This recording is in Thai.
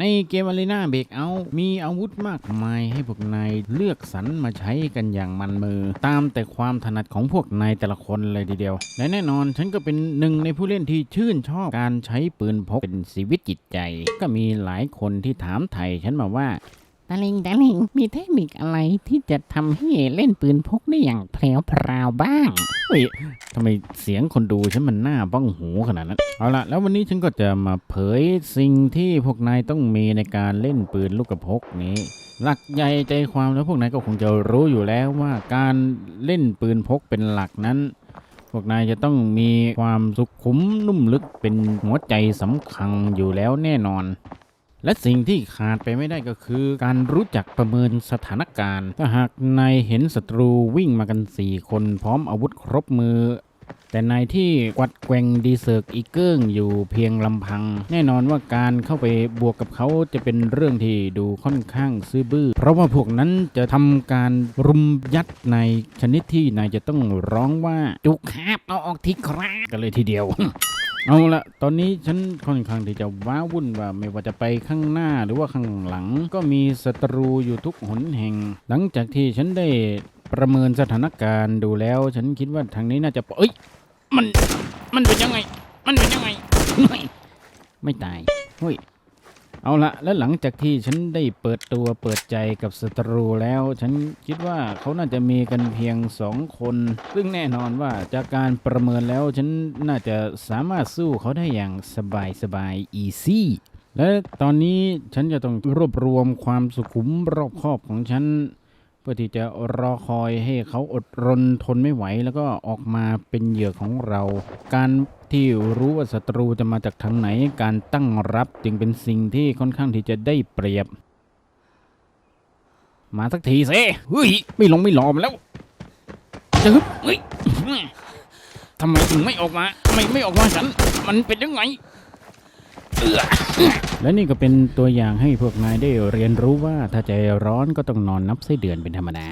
ในเกมอารีนาเบรกเอา มีอาวุธมากมายให้พวกนายเลือกสรรมาใช้กันอย่างมันมือ ตามแต่ความถนัดของพวกนายแต่ละคนเลยทีเดียว และแน่นอนฉันก็เป็นหนึ่งในผู้เล่นที่ชื่นชอบการใช้ปืนพกเป็นชีวิตจิตใจ ก็มีหลายคนที่ถามไทยฉันมาว่า ตาลิงตาลิง มีเทคนิคอะไรที่จะทำให้เล่นปืนพกได้อย่างแพรวพราวบ้าง เฮ้ยทำไมเสียงคนดูฉันมันหน้าบ้องหูขนาดนั้น เอาละแล้ววันนี้ฉันก็จะมาเผยสิ่งที่พวกนายต้องมีในการเล่นปืนลูกกระพกนี้ หลักใหญ่ใจความแล้วพวกนายก็คงจะรู้อยู่แล้วว่าการเล่นปืนพกเป็นหลักนั้น พวกนายจะต้องมีความสุขุมนุ่มลึกเป็นหัวใจสำคัญอยู่แล้วแน่นอน และสิ่งที่ขาดไปไม่ได้ก็คือ การรู้จักประเมินสถานการณ์ ถ้าหากนายเห็นศัตรูวิ่งมากัน 4 คนพร้อมอาวุธครบมือแต่นายที่กวัดแกว่งดีเซิร์กอีเกิ้งอยู่เพียงลำพัง แน่นอนว่าการเข้าไปบวกกับเขาจะเป็นเรื่องที่ดูค่อนข้างซื่อบื้อ เพราะว่าพวกนั้นจะทำการรุมยัดในายชนิดที่นายจะต้องร้องว่าจุกครับเอาออกทีครับกันเลยทีเดียว เอาละตอนนี้ฉันค่อนข้างที่จะว้าวุ่นว่าไม่ว่าจะไปข้างหน้าหรือว่าข้างหลัง ก็มีศัตรูอยู่ทุกหนแห่ง หลังจากที่ฉันได้ประเมินสถานการณ์ดูแล้ว ฉันคิดว่าทางนี้น่าจะเอ้ยมันมันเป็นยังไง มันเป็นยังไง ไม่ตายเฮ้ย เอาละและหลังจากที่ฉันได้เปิดตัวเปิดใจกับศัตรูแล้ว ฉันคิดว่าเขาน่าจะมีกันเพียงสองคน ซึ่งแน่นอนว่าจากการประเมินแล้วฉันน่าจะสามารถสู้เขาได้อย่างสบายสบายอีซี่และตอนนี้ฉันจะต้องรวบรวมความสุขุมรอบคอบของฉัน พื่อที่จะรอคอยให้เขาอดรนทนไม่ไหว แล้วก็ออกมาเป็นเหยื่อของเรา การที่รู้ว่าศัตรูจะมาจากทางไหน การตั้งรับจึงเป็นสิ่งที่ค่อนข้างที่จะได้เปรียบ มาสักทีสิเฮ้ยไม่ลงไม่หลอมแล้วจะฮึบเฮ้ยทำไมถึงไม่ออกมา ไม่ไม่ออกมาฉัน มันเป็นยังไง และนี่ก็เป็นตัวอย่างให้พวกนายได้เรียนรู้ว่าถ้าใจร้อนก็ต้องนอนนับไส้เดือนเป็นธรรมดา